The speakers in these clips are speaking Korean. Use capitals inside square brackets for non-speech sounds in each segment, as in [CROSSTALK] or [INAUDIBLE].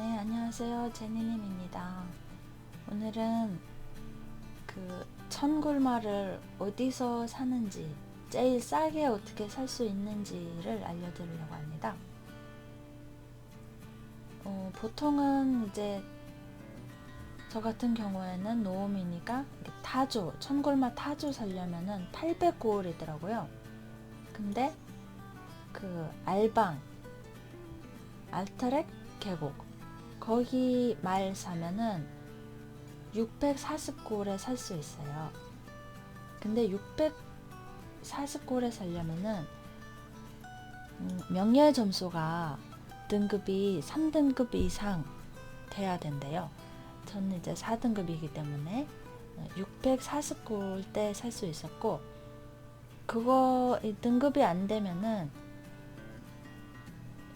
네, 안녕하세요. 제니님입니다. 오늘은 그 천골마를 어디서 사는지, 제일 싸게 어떻게 살 수 있는지를 알려드리려고 합니다. 어, 보통은 이제 저 같은 경우에는 이렇게 타조, 천골마 타조 살려면은 800골이더라고요. 근데 그 알방, 알타렉 계곡 거기 말 사면은 640골에 살 수 있어요. 근데 640골에 살려면은 음, 명예 점수가 등급이 3등급 이상 돼야 된대요. 저는 이제 4등급이기 때문에 640골 때 살 수 있었고 그거 이 등급이 안 되면은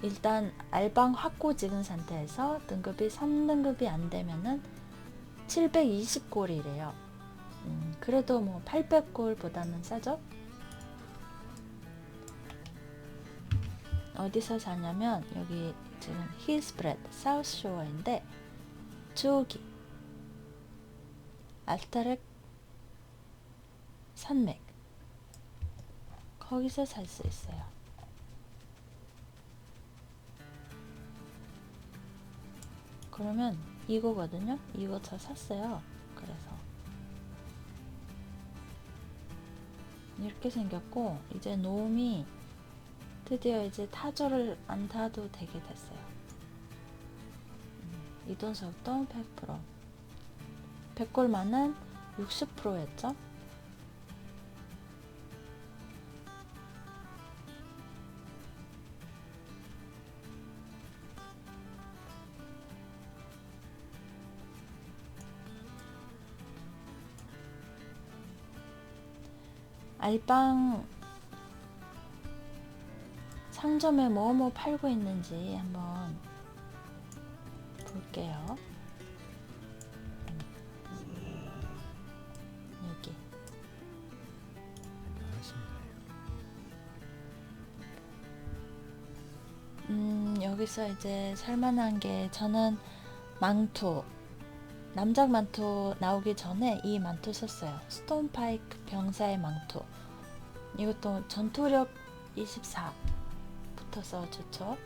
일단 알방 확고 찍은 상태에서 등급이 3등급이 안 되면은 720골이래요. 음, 그래도 뭐 800골보다는 싸죠? 어디서 사냐면 여기 지금 힐스프레드 사우스 쇼어인데 저기 알타렉 산맥 거기서 살 수 있어요. 그러면 이거거든요. 이거 저 샀어요. 그래서 이렇게 생겼고 이제 노움이 드디어 이제 타조를 안 타도 되게 됐어요. 속도 100%. 100골만은 60%였죠. 알빵 상점에 뭐뭐 팔고 있는지 한번 볼게요. 여기 음 여기서 이제 살만한 게 저는 망토 남작 망토 나오기 전에 이 망토 썼어요. 스톤파이크 병사의 망토. 이것도 전투력 24 붙어서 좋죠.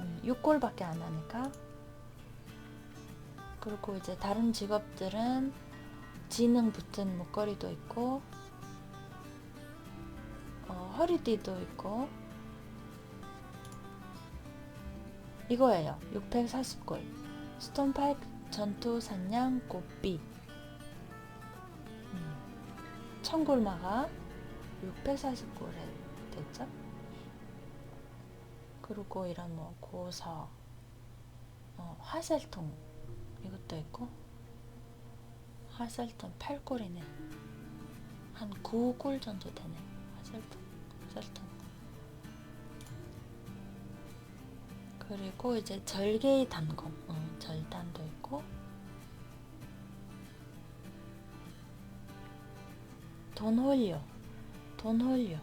음, 6골밖에 안 하니까. 그리고 이제 다른 직업들은 지능 붙은 목걸이도 있고, 어, 허리띠도 있고, 이거예요. 640골. 스톤파이크 전투 산양 꽃비. 청골마가 640골에 됐죠? 그리고 이런 뭐 고서, 어, 화살통 이것도 있고 화살통 8골이네. 한 9골 정도 되네. 화살통, 화살통. 그리고 이제 절개의 단검, 어, 절단도 돈 홀려, 돈 홀려,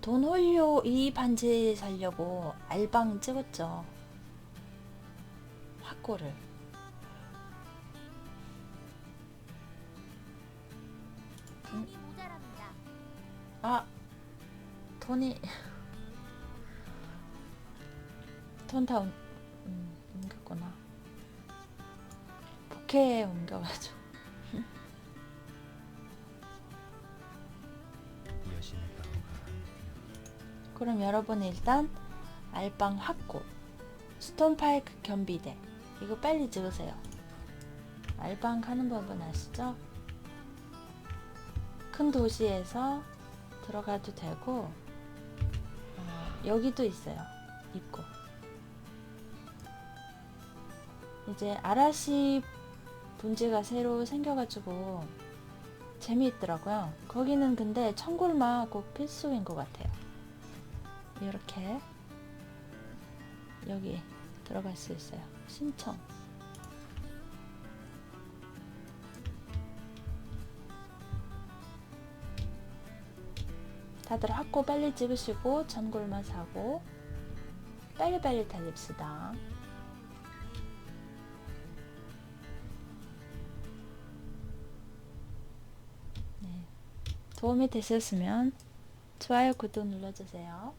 돈 홀려 이 반지 살려고 알방 찍었죠. 확고를. 모자랍니다. 아, 돈이 돈다 음, 옮겼구나. 부캐에 옮겨가지고. [LAUGHS] 방어가 그럼 여러분 일단 알방 확고 스톤파이크 겸비대 이거 빨리 찍으세요. 알방 가는 법은 아시죠? 큰 도시에서 들어가도 되고 어, 여기도 있어요. 입구. 이제 아라시 분지가 새로 생겨가지고 재미있더라고요. 거기는 근데 청골마 꼭 필수인 것 같아요. 이렇게 여기 들어갈 수 있어요. 신청. 다들 학고 빨리 찍으시고 전골마 사고 빨리빨리 달립시다. 도움이 되셨으면 좋아요, 구독 눌러주세요.